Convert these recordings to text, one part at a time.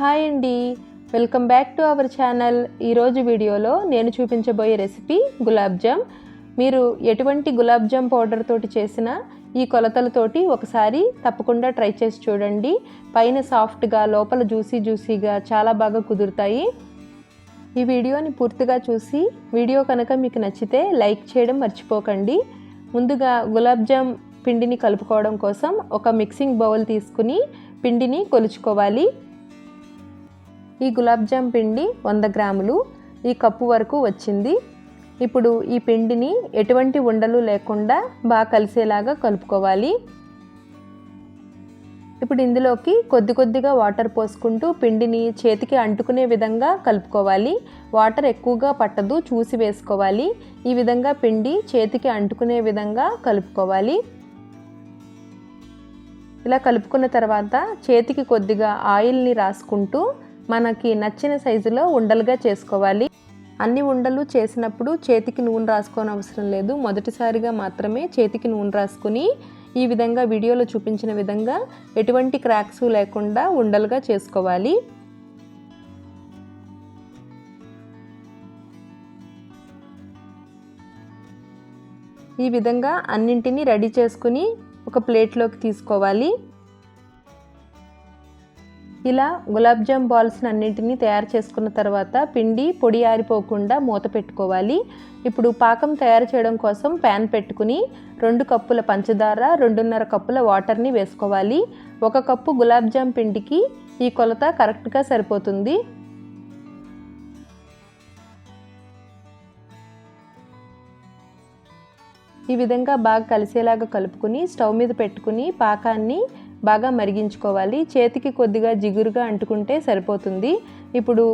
Hi అండి. Welcome back to our channel. ఈరోజు వీడియోలో నేను చూపించబోయే రెసిపీ గులాబ్ జామ్. మీరు ఎటువంటి గులాబ్ జామ్ పౌడర్ తోటి చేసిన ఈ కొలతలతోటి ఒకసారి తప్పకుండా ట్రై చేసి చూడండి. పైన సాఫ్ట్గా లోపల జ్యూసీ జ్యూసీగా చాలా బాగా కుదురుతాయి. ఈ వీడియోని పూర్తిగా చూసి వీడియో కనుక మీకు నచ్చితే లైక్ చేయడం మర్చిపోకండి. ముందుగా గులాబ్ జామ్ పిండిని కలుపుకోవడం కోసం ఒక మిక్సింగ్ బౌల్ తీసుకుని పిండిని కొలుచుకోవాలి. ఈ గులాబ్జామ్ పిండి వంద గ్రాములు ఈ కప్పు వరకు వచ్చింది. ఇప్పుడు ఈ పిండిని ఎటువంటి ఉండలు లేకుండా బాగా కలిసేలాగా కలుపుకోవాలి. ఇప్పుడు ఇందులోకి కొద్ది కొద్దిగా వాటర్ పోసుకుంటూ పిండిని చేతికి అంటుకునే విధంగా కలుపుకోవాలి. వాటర్ ఎక్కువగా పట్టదు చూసి వేసుకోవాలి. ఈ విధంగా పిండి చేతికి అంటుకునే విధంగా కలుపుకోవాలి. ఇలా కలుపుకున్న తర్వాత చేతికి కొద్దిగా ఆయిల్ని రాసుకుంటూ మనకి నచ్చిన సైజులో ఉండలుగా చేసుకోవాలి. అన్ని ఉండలు చేసినప్పుడు చేతికి నూనె రాసుకోని అవసరం లేదు. మొదటిసారిగా మాత్రమే చేతికి నూనె రాసుకుని ఈ విధంగా వీడియోలో చూపించిన విధంగా ఎటువంటి క్రాక్స్ లేకుండా ఉండలుగా చేసుకోవాలి. ఈ విధంగా అన్నింటినీ రెడీ చేసుకుని ఒక ప్లేట్లోకి తీసుకోవాలి. ఇలా గులాబ్ జామ్ బాల్స్ని అన్నింటినీ తయారు చేసుకున్న తర్వాత పిండి పొడి ఆరిపోకుండా మూత పెట్టుకోవాలి. ఇప్పుడు పాకం తయారు చేయడం కోసం ప్యాన్ పెట్టుకుని రెండు కప్పుల పంచదార రెండున్నర కప్పుల వాటర్ని వేసుకోవాలి. ఒక కప్పు గులాబ్జామ్ పిండికి ఈ కొలత కరెక్ట్గా సరిపోతుంది. ఈ విధంగా బాగా కలిసేలాగా కలుపుకుని స్టవ్ మీద పెట్టుకుని పాకాన్ని బాగా మరిగించుకోవాలి. చేతికి కొద్దిగా జిగురుగా అంటుకుంటే సరిపోతుంది. ఇప్పుడు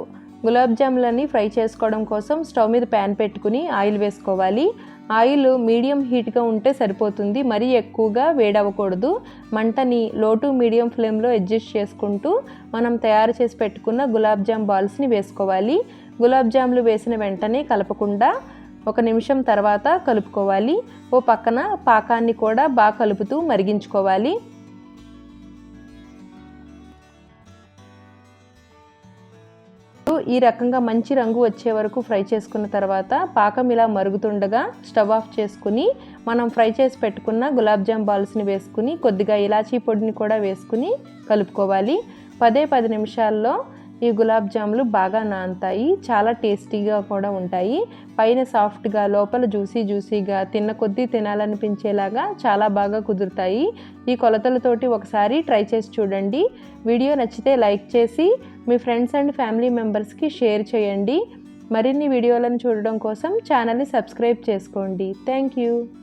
గులాబ్ జాములని ఫ్రై చేసుకోవడం కోసం స్టవ్ మీద ప్యాన్ పెట్టుకుని ఆయిల్ వేసుకోవాలి. ఆయిల్ మీడియం హీట్గా ఉంటే సరిపోతుంది. మరీ ఎక్కువగా వేడవ్వకూడదు. మంటని లో టు మీడియం ఫ్లేమ్లో అడ్జస్ట్ చేసుకుంటూ మనం తయారు చేసి పెట్టుకున్న గులాబ్ జామ్ బాల్స్ని వేసుకోవాలి. గులాబ్ జాములు వేసిన వెంటనే కలపకుండా ఒక నిమిషం తర్వాత కలుపుకోవాలి. ఓ పక్కన పాకాన్ని కూడా బాగా కలుపుతూ మరిగించుకోవాలి. ఈ రకంగా మంచి రంగు వచ్చే వరకు ఫ్రై చేసుకున్న తర్వాత పాకం ఇలా మరుగుతుండగా స్టవ్ ఆఫ్ చేసుకుని మనం ఫ్రై చేసి పెట్టుకున్న గులాబ్ జామ్ బాల్స్ని వేసుకుని కొద్దిగా ఇలాచీ పొడిని కూడా వేసుకుని కలుపుకోవాలి. పదే పది నిమిషాల్లో ఈ గులాబ్ జాములు బాగా నానతాయి. చాలా టేస్టీగా కూడా ఉంటాయి. పైన సాఫ్ట్గా లోపల జ్యూసీ జ్యూసీగా తిన్న కొద్దీ తినాలనిపించేలాగా చాలా బాగా కుదురుతాయి. ఈ కొలతలతోటి ఒకసారి ట్రై చేసి చూడండి. వీడియో నచ్చితే లైక్ చేసి మీ ఫ్రెండ్స్ అండ్ ఫ్యామిలీ మెంబర్స్కి షేర్ చేయండి. మరిన్ని వీడియోలను చూడడం కోసం ఛానల్ని సబ్స్క్రైబ్ చేసుకోండి. Thank you